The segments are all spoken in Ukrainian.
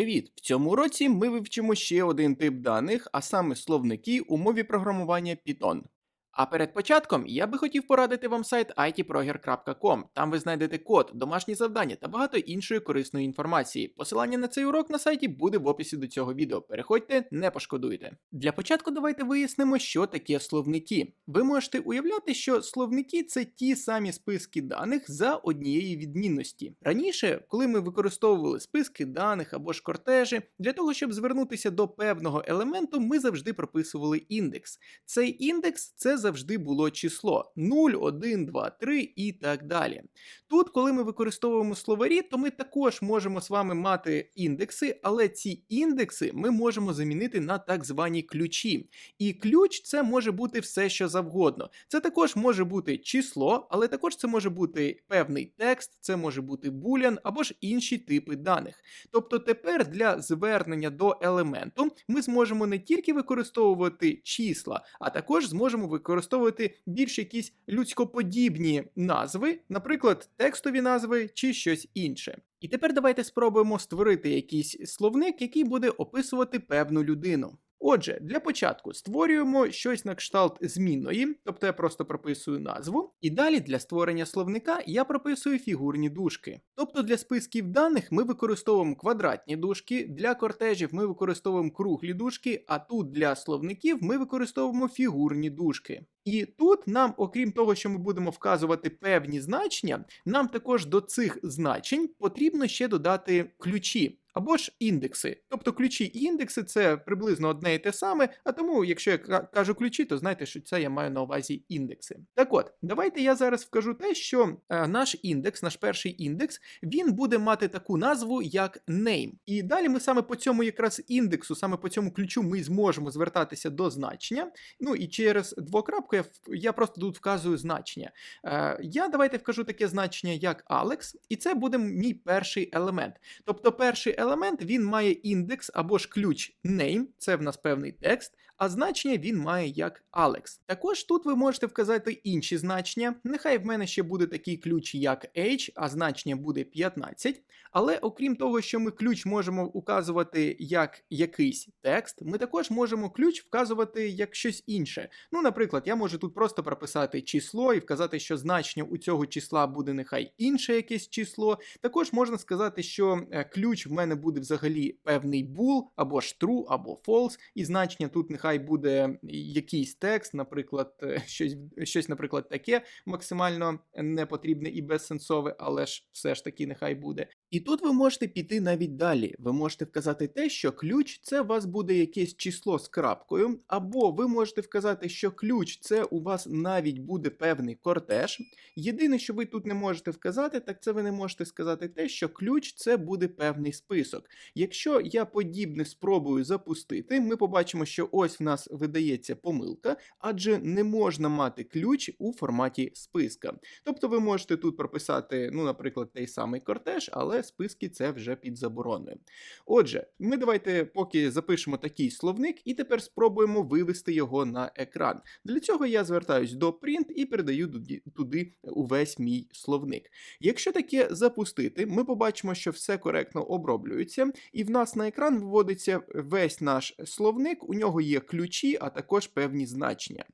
привіт! В цьому уроці ми вивчимо ще один тип даних, а саме словники у мові програмування Python. А перед початком я би хотів порадити вам сайт itproger.com. Там ви знайдете код, домашні завдання та багато іншої корисної інформації. Посилання на цей урок на сайті буде в описі до цього відео. Переходьте, не пошкодуйте. Для початку давайте вияснимо, що таке словники. Ви можете уявляти, що словники це ті самі списки даних за однієї відмінності. Раніше, коли ми використовували списки даних або ж кортежі, для того, щоб звернутися до певного елементу, ми завжди прописували індекс. Цей індекс це завжди було число 0, 1, 2, 3 і так далі. Тут, коли ми використовуємо словарі, то ми також можемо з вами мати індекси, але ці індекси ми можемо замінити на так звані ключі. І ключ це може бути все, що завгодно. Це також може бути число, але також це може бути певний текст, це може бути булян або ж інші типи даних. Тобто тепер для звернення до елементу ми зможемо не тільки використовувати числа, а також зможемо використовувати більш якісь людськоподібні назви, наприклад, текстові назви чи щось інше. І тепер давайте спробуємо створити якийсь словник, який буде описувати певну людину. Отже, для початку створюємо щось на кшталт змінної, тобто я просто прописую назву, і далі для створення словника я прописую фігурні дужки. Тобто для списків даних ми використовуємо квадратні дужки, для кортежів ми використовуємо круглі дужки, а тут для словників ми використовуємо фігурні дужки. І тут нам, окрім того, що ми будемо вказувати певні значення, нам також до цих значень потрібно ще додати ключі. Або ж індекси. Тобто ключі і індекси це приблизно одне і те саме, а тому, якщо я кажу ключі, то знайте, що це я маю на увазі індекси. Так от, давайте я зараз вкажу те, що е, наш індекс, наш перший індекс, він буде мати таку назву, як name. І далі ми саме по цьому якраз індексу, саме по цьому ключу, ми зможемо звертатися до значення. Ну і через двокрапку я, я просто тут вказую значення. Е, Я давайте вкажу таке значення, як Alex, і це буде мій перший елемент. Тобто, перший елемент він має індекс або ж ключ name, це в нас певний текст, а значення він має як Alex. Також тут ви можете вказати інші значення. Нехай в мене ще буде такий ключ, як H, а значення буде 15. Але окрім того, що ми ключ можемо указувати як якийсь текст, ми також можемо ключ вказувати як щось інше. Ну, наприклад, я можу тут просто прописати число і вказати, що значення у цього числа буде нехай інше якесь число. Також можна сказати, що е, ключ в мене буде взагалі певний bool, або ж true, або false, і значення тут нехай буде якийсь текст, наприклад, е, щось, щось, наприклад, таке максимально непотрібне і безсенсове, але ж все ж таки нехай буде. І тут ви можете піти навіть далі. Ви можете вказати те, що ключ це у вас буде якесь число з крапкою, або ви можете вказати, що ключ це у вас навіть буде певний кортеж. Єдине, що ви тут не можете вказати, так це ви не можете сказати те, що ключ це буде певний список. Якщо я подібне спробую запустити, ми побачимо, що ось в нас видається помилка, адже не можна мати ключ у форматі списка. Тобто ви можете тут прописати, ну, наприклад, той самий кортеж, але списки це вже під забороною. Отже, ми давайте поки запишемо такий словник і тепер спробуємо вивести його на екран. Для цього я звертаюсь до print і передаю туди увесь мій словник. Якщо таке запустити, ми побачимо, що все коректно оброблюється, і в нас на екран виводиться весь наш словник, у нього є ключі, а також певні значення.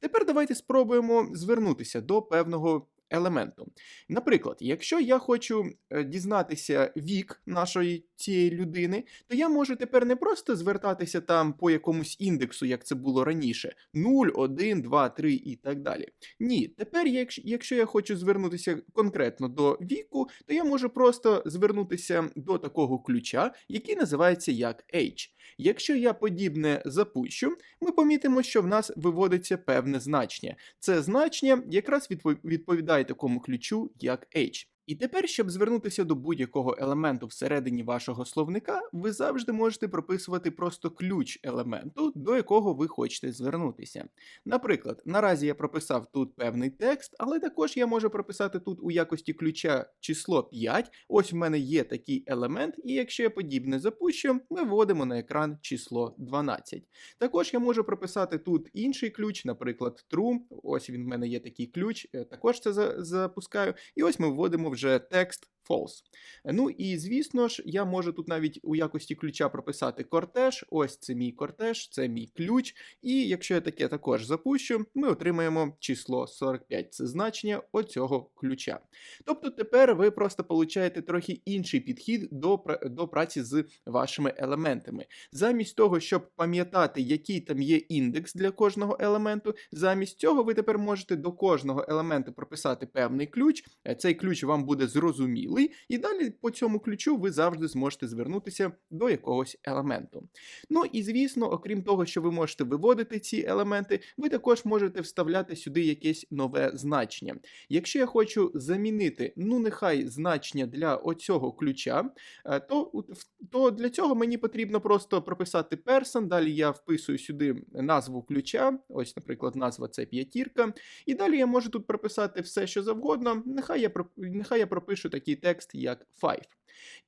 Тепер давайте спробуємо звернутися до певного елементу. Наприклад, якщо я хочу е, дізнатися вік нашої цієї людини, то я можу тепер не просто звертатися там по якомусь індексу, як це було раніше: 0, 1, 2, 3 і так далі. Ні, тепер, якщо я хочу звернутися конкретно до віку, то я можу просто звернутися до такого ключа, який називається як H. Якщо я подібне запущу, ми помітимо, що в нас виводиться певне значення. Це значення якраз відповідає такому ключу, як H. І тепер, щоб звернутися до будь-якого елементу всередині вашого словника, ви завжди можете прописувати просто ключ елементу, до якого ви хочете звернутися. Наприклад, наразі я прописав тут певний текст, але також я можу прописати тут у якості ключа число 5. Ось в мене є такий елемент, і якщо я подібне запущу, ми вводимо на екран число 12. Також я можу прописати тут інший ключ, наприклад, true. Ось він в мене є такий ключ, е, також це запускаю. І ось ми вводимо вже текст false. Ну і звісно ж, я можу тут навіть у якості ключа прописати кортеж. Ось це мій кортеж, це мій ключ. І якщо я таке також запущу, ми отримаємо число 45. Це значення оцього ключа. Тобто тепер ви просто получаєте трохи інший підхід до, до праці з вашими елементами. Замість того, щоб пам'ятати, який там є індекс для кожного елементу, замість цього ви тепер можете до кожного елементу прописати певний ключ. Е, Цей ключ вам буде зрозумілий, і далі по цьому ключу ви завжди зможете звернутися до якогось елементу. Ну і звісно, окрім того, що ви можете виводити ці елементи, ви також можете вставляти сюди якесь нове значення. Якщо я хочу замінити, ну нехай значення для оцього ключа, е, то, то для цього мені потрібно просто прописати person, далі я вписую сюди назву ключа, ось, наприклад, назва це п'ятірка, і далі я можу тут прописати все, що завгодно. Нехай я, нехай я пропишу такий текст, як five.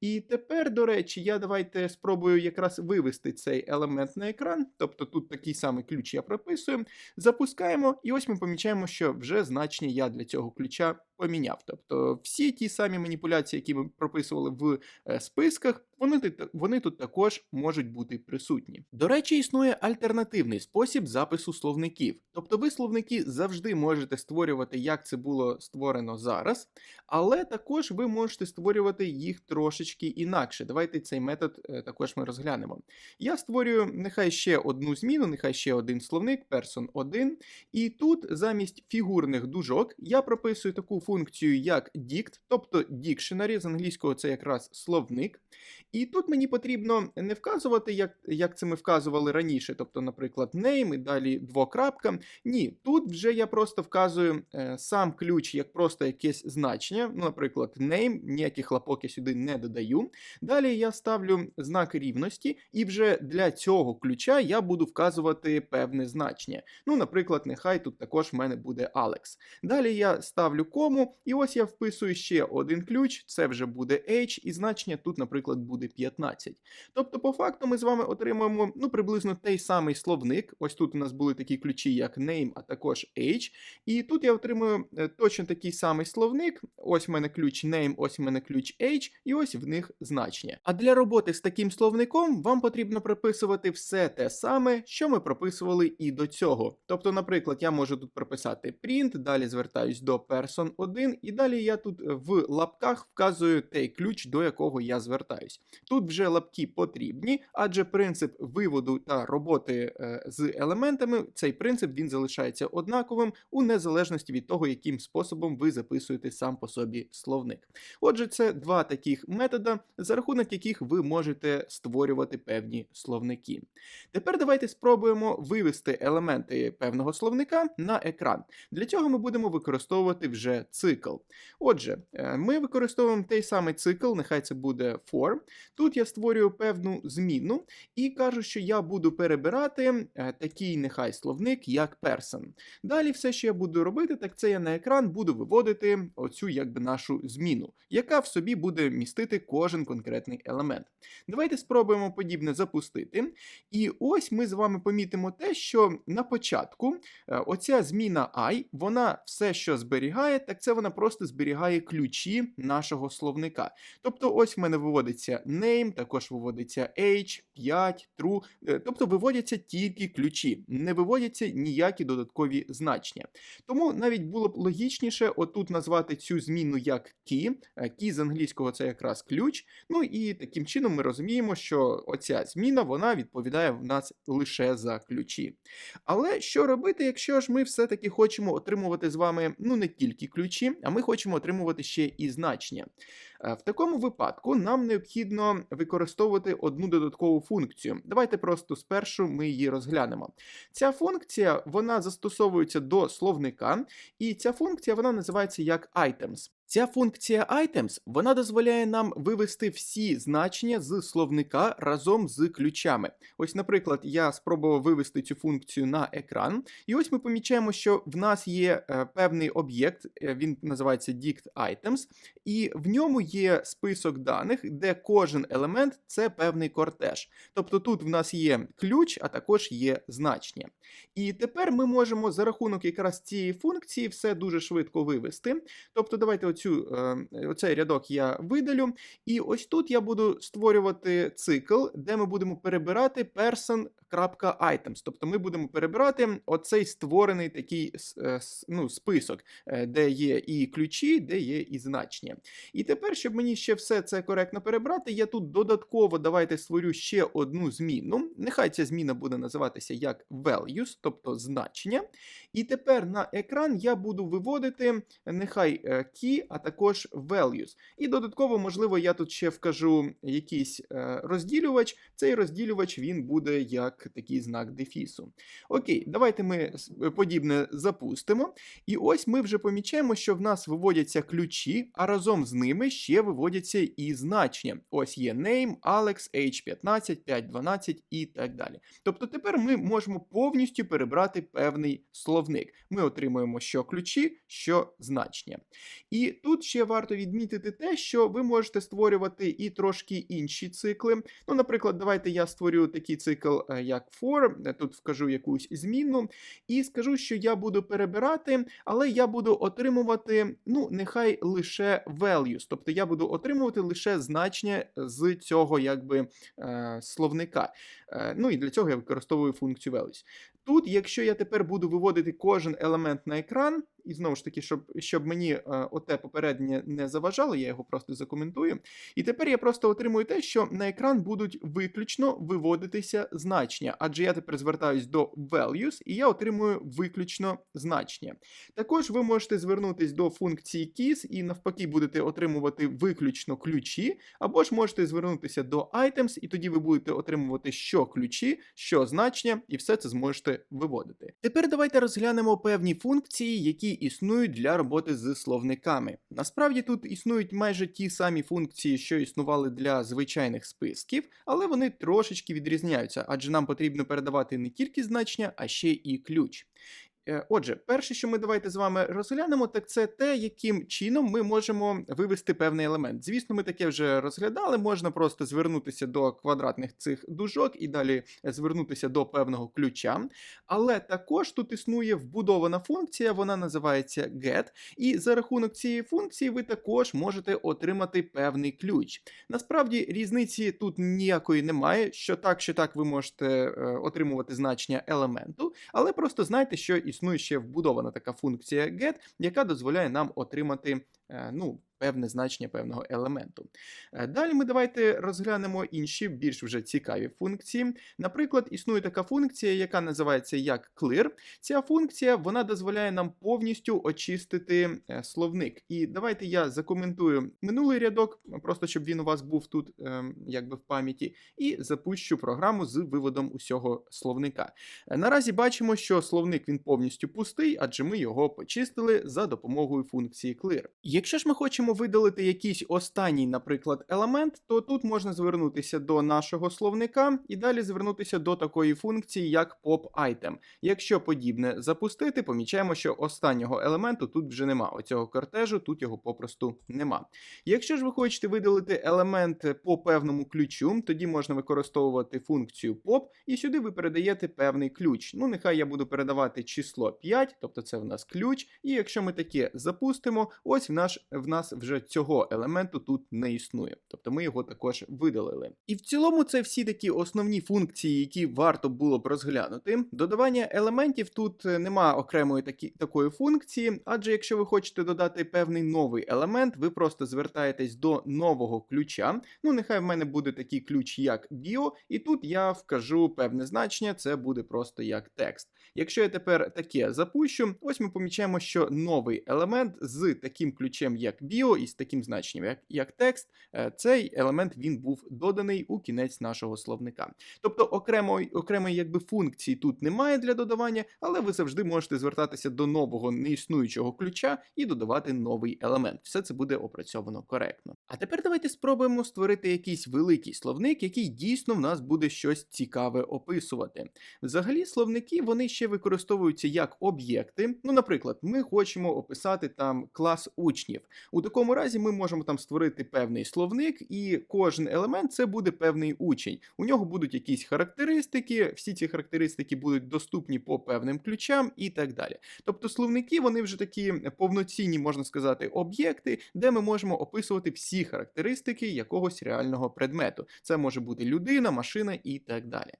І тепер, до речі, я давайте спробую якраз вивести цей елемент на екран. Тобто тут такий самий ключ я прописую. Запускаємо, і ось ми помічаємо, що вже значення я для цього ключа поміняв. Тобто всі ті самі маніпуляції, які ми прописували в е, списках, вони, вони тут також можуть бути присутні. До речі, існує альтернативний спосіб запису словників. Тобто ви словники завжди можете створювати, як це було створено зараз, але також ви можете створювати їх трошечки інакше. Давайте цей метод е, також ми розглянемо. Я створюю нехай ще одну зміну, нехай ще один словник, person 1. І тут замість фігурних дужок я прописую таку функцію, як dict, тобто dictionary, з англійського це якраз словник. І тут мені потрібно не вказувати, як, як це ми вказували раніше, тобто, наприклад, name і далі двокрапка. Ні, тут вже я просто вказую е, сам ключ як просто якесь значення, ну, наприклад, name, ніяких лапок я сюди не додаю. Далі я ставлю знак рівності, і вже для цього ключа я буду вказувати певне значення. Ну, наприклад, нехай тут також в мене буде Alex. Далі я ставлю кому, і ось я вписую ще один ключ, це вже буде H, і значення тут, наприклад, буде 15. Тобто, по факту, ми з вами отримуємо ну, приблизно той самий словник. Ось тут у нас були такі ключі, як name, а також H. І тут я отримую е, точно такий самий словник. Ось в мене ключ name, ось в мене ключ H, і ось в них значення. А для роботи з таким словником вам потрібно прописувати все те саме, що ми прописували і до цього. Тобто, наприклад, я можу тут прописати print, далі звертаюсь до person 1, і далі я тут е, в лапках вказую той ключ, до якого я звертаюсь. Тут вже лапки потрібні, адже принцип виводу та роботи е, з елементами, цей принцип він залишається однаковим у незалежності від того, яким способом ви записуєте сам по собі словник. Отже, це два таких метода, за рахунок яких ви можете створювати певні словники. Тепер давайте спробуємо вивести елементи певного словника на екран. Для цього ми будемо використовувати вже цикл. Отже, е, ми використовуємо той самий цикл, нехай це буде for. Тут я створюю певну зміну і кажу, що я буду перебирати е, такий нехай словник, як person. Далі все, що я буду робити, так це я на екран буду виводити оцю якби нашу зміну, яка в собі буде містити кожен конкретний елемент. Давайте спробуємо подібне запустити. І ось ми з вами помітимо те, що на початку е, оця зміна i, вона все, що зберігає, так це вона просто зберігає ключі нашого словника. Тобто, ось в мене виводиться name, також виводиться age, 5, true, е, тобто виводяться тільки ключі, не виводяться ніякі додаткові значення. Тому навіть було б логічніше отут назвати цю зміну як key. Е, Key з англійського це якраз ключ. Ну і таким чином ми розуміємо, що оця зміна вона відповідає в нас лише за ключі. Але що робити, якщо ж ми все-таки хочемо отримувати з вами ну не тільки ключі, а ми хочемо отримувати ще і значення. Е, В такому випадку нам необхідно використовувати одну додаткову функцію. Давайте просто спершу ми її розглянемо. Ця функція вона застосовується до словника, і ця функція вона називається як items. Ця функція items вона дозволяє нам вивести всі значення з словника разом з ключами. Ось, наприклад, я спробував вивести цю функцію на екран, і ось ми помічаємо, що в нас є е, певний об'єкт, е, він називається dict items, і в ньому є список даних, де кожен елемент це певний кортеж. Тобто тут в нас є ключ, а також є значення. І тепер ми можемо за рахунок якраз цієї функції все дуже швидко вивести. Тобто, давайте оцю, е, оцей рядок я видалю. І ось тут я буду створювати цикл, де ми будемо перебирати person.items. Тобто ми будемо перебирати оцей створений такий е, ну, список, е, де є і ключі, де є і значення. І тепер, щоб мені ще все це коректно перебрати, я тут додатково давайте створю ще одну зміну. Нехай ця зміна буде називатися як values, тобто значення. І тепер на екран я буду виводити нехай е, key, а також values. І додатково, можливо, я тут ще вкажу якийсь розділювач. Цей розділювач він буде як такий знак дефісу. Окей, давайте ми подібне запустимо. І ось ми вже помічаємо, що в нас виводяться ключі, а разом з ними ще виводяться і значення. Ось є name, Alex, H15, 512 і так далі. Тобто тепер ми можемо повністю перебрати певний словник. Ми отримуємо що ключі, що значення. І тут ще варто відмітити те, що ви можете створювати і трошки інші цикли. Ну, наприклад, давайте я створю такий цикл, е, як for, е, тут вкажу якусь змінну, і скажу, що я буду перебирати, але я буду отримувати, ну, нехай лише values, тобто я буду отримувати лише значення з цього якби е, словника. Е, Ну і для цього я використовую функцію values. Тут, якщо я тепер буду виводити кожен елемент на екран, і знову ж таки, щоб, щоб мені е, оте попереднє не заважало, я його просто закоментую. І тепер я просто отримую те, що на екран будуть виключно виводитися значення, адже я тепер звертаюсь до values, і я отримую виключно значення. Також ви можете звернутися до функції keys і навпаки будете отримувати виключно ключі, або ж можете звернутися до items, і тоді ви будете отримувати що ключі, що значення, і все це зможете виводити. Тепер давайте розглянемо певні функції, які існують для роботи з словниками. Насправді тут існують майже ті самі функції, що існували для звичайних списків, але вони трошечки відрізняються, адже нам потрібно передавати не тільки значення, а ще і ключ. Е, Отже, перше, що ми давайте з вами розглянемо, так це те, яким чином ми можемо вивести певний елемент. Звісно, ми таке вже розглядали. Можна просто звернутися до квадратних цих дужок і далі звернутися до певного ключа. Але також тут існує вбудована функція, вона називається get, і за рахунок цієї функції ви також можете отримати певний ключ. Насправді різниці тут ніякої немає. Що так, що так, ви можете е, отримувати значення елементу, але просто знайте, що існує ще вбудована така функція get, яка дозволяє нам отримати е, ну, певне значення певного елементу. Е, Далі ми давайте розглянемо інші більш вже цікаві функції. Наприклад, існує така функція, яка називається як clear. Ця функція вона дозволяє нам повністю очистити е, словник. І давайте я закоментую минулий рядок, просто щоб він у вас був тут ем, якби в пам'яті, і запущу програму з виводом усього словника. Е, Наразі бачимо, що словник він повністю пустий, адже ми його почистили за допомогою функції clear. Якщо ж ми хочемо видалити якийсь останній, наприклад, елемент, то тут можна звернутися до нашого словника і далі звернутися до такої функції, як pop-item. Якщо подібне запустити, помічаємо, що останнього елементу тут вже нема. Оцього кортежу тут його попросту нема. Якщо ж ви хочете видалити елемент по певному ключу, тоді можна використовувати функцію pop, і сюди ви передаєте певний ключ. Ну, нехай я буду передавати число 5, тобто це в нас ключ. І якщо ми таке запустимо, ось в наш в нас вже цього елементу тут не існує. Тобто ми його також видалили. І в цілому це всі такі основні функції, які варто було б розглянути. Додавання елементів тут е, нема окремої такі, такої функції, адже якщо ви хочете додати певний новий елемент, ви просто звертаєтесь до нового ключа. Ну, нехай в мене буде такий ключ, як bio, і тут я вкажу певне значення, це буде просто як текст. Якщо я тепер таке запущу, ось ми помічаємо, що новий елемент з таким ключем, як bio, і з таким значенням, як, як текст, е, цей елемент він був доданий у кінець нашого словника. Тобто окремої, окремої якби функції тут немає для додавання, але ви завжди можете звертатися до нового неіснуючого ключа і додавати новий елемент. Все це буде опрацьовано коректно. А тепер давайте спробуємо створити якийсь великий словник, який дійсно в нас буде щось цікаве описувати. Взагалі, словники вони ще використовуються як об'єкти. Ну, наприклад, ми хочемо описати там клас учнів. У такому разі ми можемо там створити певний словник, і кожен елемент це буде певний учень. У нього будуть якісь характеристики, всі ці характеристики будуть доступні по певним ключам і так далі. Тобто словники вони вже такі повноцінні, можна сказати, об'єкти, де ми можемо описувати всі характеристики якогось реального предмету. Це може бути людина, машина і так далі.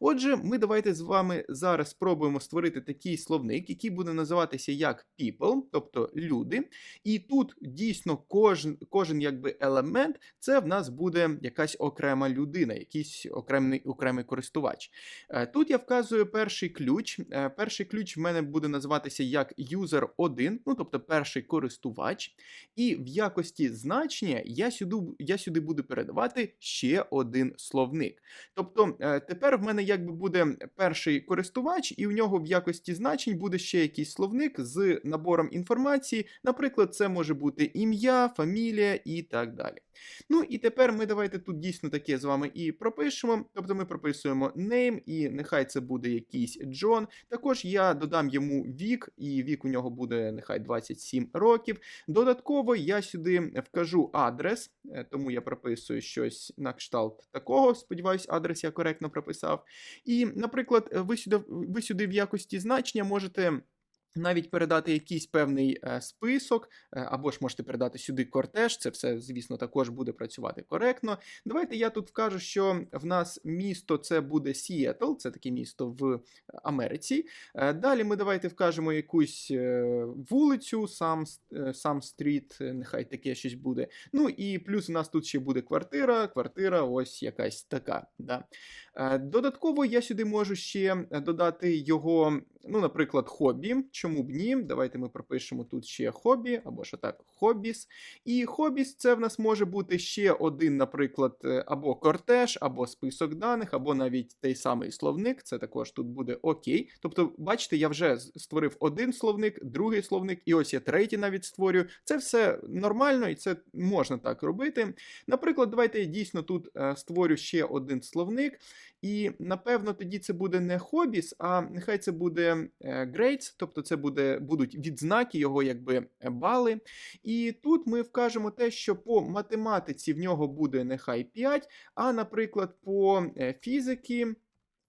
Отже, ми давайте з вами зараз спробуємо створити такий словник, який буде називатися як people, тобто люди. І тут дійсно кожен, кожен якби елемент це в нас буде якась окрема людина, якийсь окремий, окремий користувач. Е, Тут я вказую перший ключ. Е, Перший ключ в мене буде називатися як user1, ну тобто перший користувач. І в якості значення я сюди, я сюди буду передавати ще один словник. Тобто е, тепер в мене якби буде перший користувач, і у нього в якості значень буде ще якийсь словник з набором інформації. Наприклад, це може бути ім'я, фамілія і так далі. Ну і тепер ми давайте тут дійсно таке з вами і пропишемо. Тобто ми прописуємо name, і нехай це буде якийсь Джон. Також я додам йому вік, і вік у нього буде нехай 27 років. Додатково я сюди вкажу адрес, е, тому я прописую щось на кшталт такого. Сподіваюсь, адрес я коректно прописав. І, наприклад, ви сюди, ви сюди в якості значення можете. Навіть передати якийсь певний е, список, е, або ж можете передати сюди кортеж, це все, звісно, також буде працювати коректно. Давайте я тут вкажу, що в нас місто це буде Сіетл, це таке місто в Америці. Е, Далі ми давайте вкажемо якусь вулицю, сам, сам стріт, нехай таке щось буде. Ну і плюс у нас тут ще буде квартира, квартира ось якась така. Да. Додатково я сюди можу ще додати його, ну, наприклад, хобі. Чому б ні? Давайте ми пропишемо тут ще хобі, або ж так, хобіс. І хобіс це в нас може бути ще один, наприклад, е, або кортеж, або список даних, або навіть той самий словник. Це також тут буде окей. Тобто, бачите, я вже створив один словник, другий словник, і ось я третій навіть створюю. Це все нормально і це можна так робити. Наприклад, давайте я дійсно тут е, створю ще один словник. І напевно тоді це буде не хобіс, а нехай це буде грейдс, grades, тобто це буде, будуть відзнаки, його якби е, бали. І тут ми вкажемо те, що по математиці в нього буде нехай 5, а, наприклад, по е, фізики.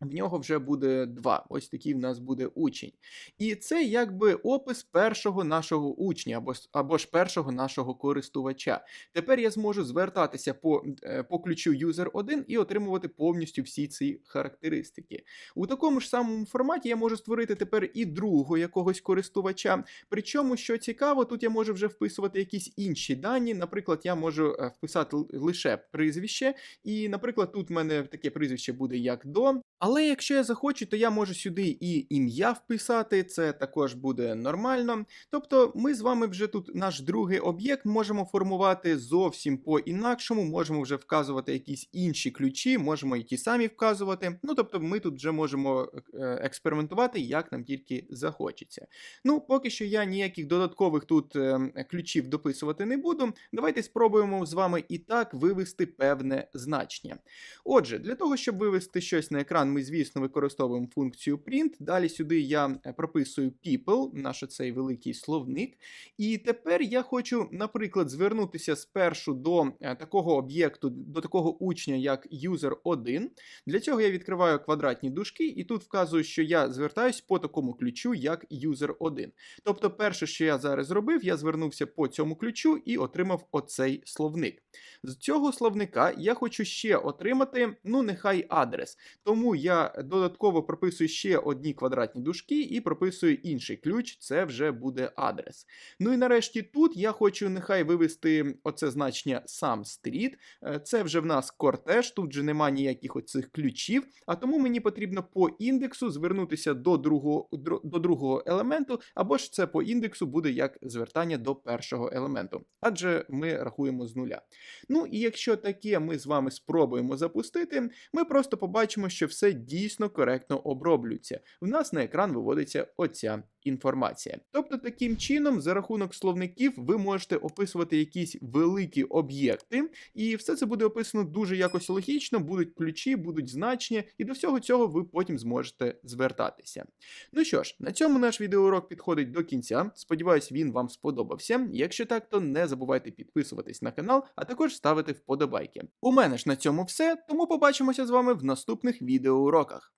В нього вже буде 2. Ось такий в нас буде учень. І це якби опис першого нашого учня або, або ж першого нашого користувача. Тепер я зможу звертатися по, е, по ключу user1 і отримувати повністю всі ці характеристики. У такому ж самому форматі я можу створити тепер і другого якогось користувача. Причому, що цікаво, тут я можу вже вписувати якісь інші дані. Наприклад, я можу е, вписати лише прізвище, і, наприклад, тут в мене таке прізвище буде як до. Але якщо я захочу, то я можу сюди і ім'я вписати, це також буде нормально. Тобто ми з вами вже тут наш другий об'єкт можемо формувати зовсім по-інакшому, можемо вже вказувати якісь інші ключі, можемо і ті самі вказувати. Ну тобто ми тут вже можемо е, експериментувати, як нам тільки захочеться. Ну, поки що я ніяких додаткових тут е, ключів дописувати не буду. Давайте спробуємо з вами і так вивести певне значення. Отже, для того, щоб вивести щось на екран, ми, звісно, використовуємо функцію print. Далі сюди я е, прописую people, наш цей великий словник. І тепер я хочу, наприклад, звернутися спершу до е, такого об'єкту, до такого учня, як user1. Для цього я відкриваю квадратні дужки, і тут вказую, що я звертаюсь по такому ключу, як user1. Тобто, перше, що я зараз зробив, я звернувся по цьому ключу і отримав оцей словник. З цього словника я хочу ще отримати, ну, нехай адрес. Тому я додатково прописую ще одні квадратні дужки і прописую інший ключ, це вже буде адрес. Ну і нарешті тут я хочу нехай вивести оце значення сам стріт. Е, Це вже в нас кортеж, тут же нема ніяких оцих ключів, а тому мені потрібно по індексу звернутися до другого, до другого елементу, або ж це по індексу буде як звертання до першого елементу, адже ми рахуємо з нуля. Ну і якщо таке ми з вами спробуємо запустити, ми просто побачимо, що все дійсно коректно оброблюються. В нас на екран виводиться оця інформація. Тобто, таким чином, за рахунок словників, ви можете описувати якісь великі об'єкти, і все це буде описано дуже якось логічно, будуть ключі, будуть значення, і до всього цього ви потім зможете звертатися. Ну що ж, на цьому наш відеоурок підходить до кінця. Сподіваюсь, він вам сподобався. Якщо так, то не забувайте підписуватись на канал, а також ставити вподобайки. У мене ж на цьому все, тому побачимося з вами в наступних відеоуроках.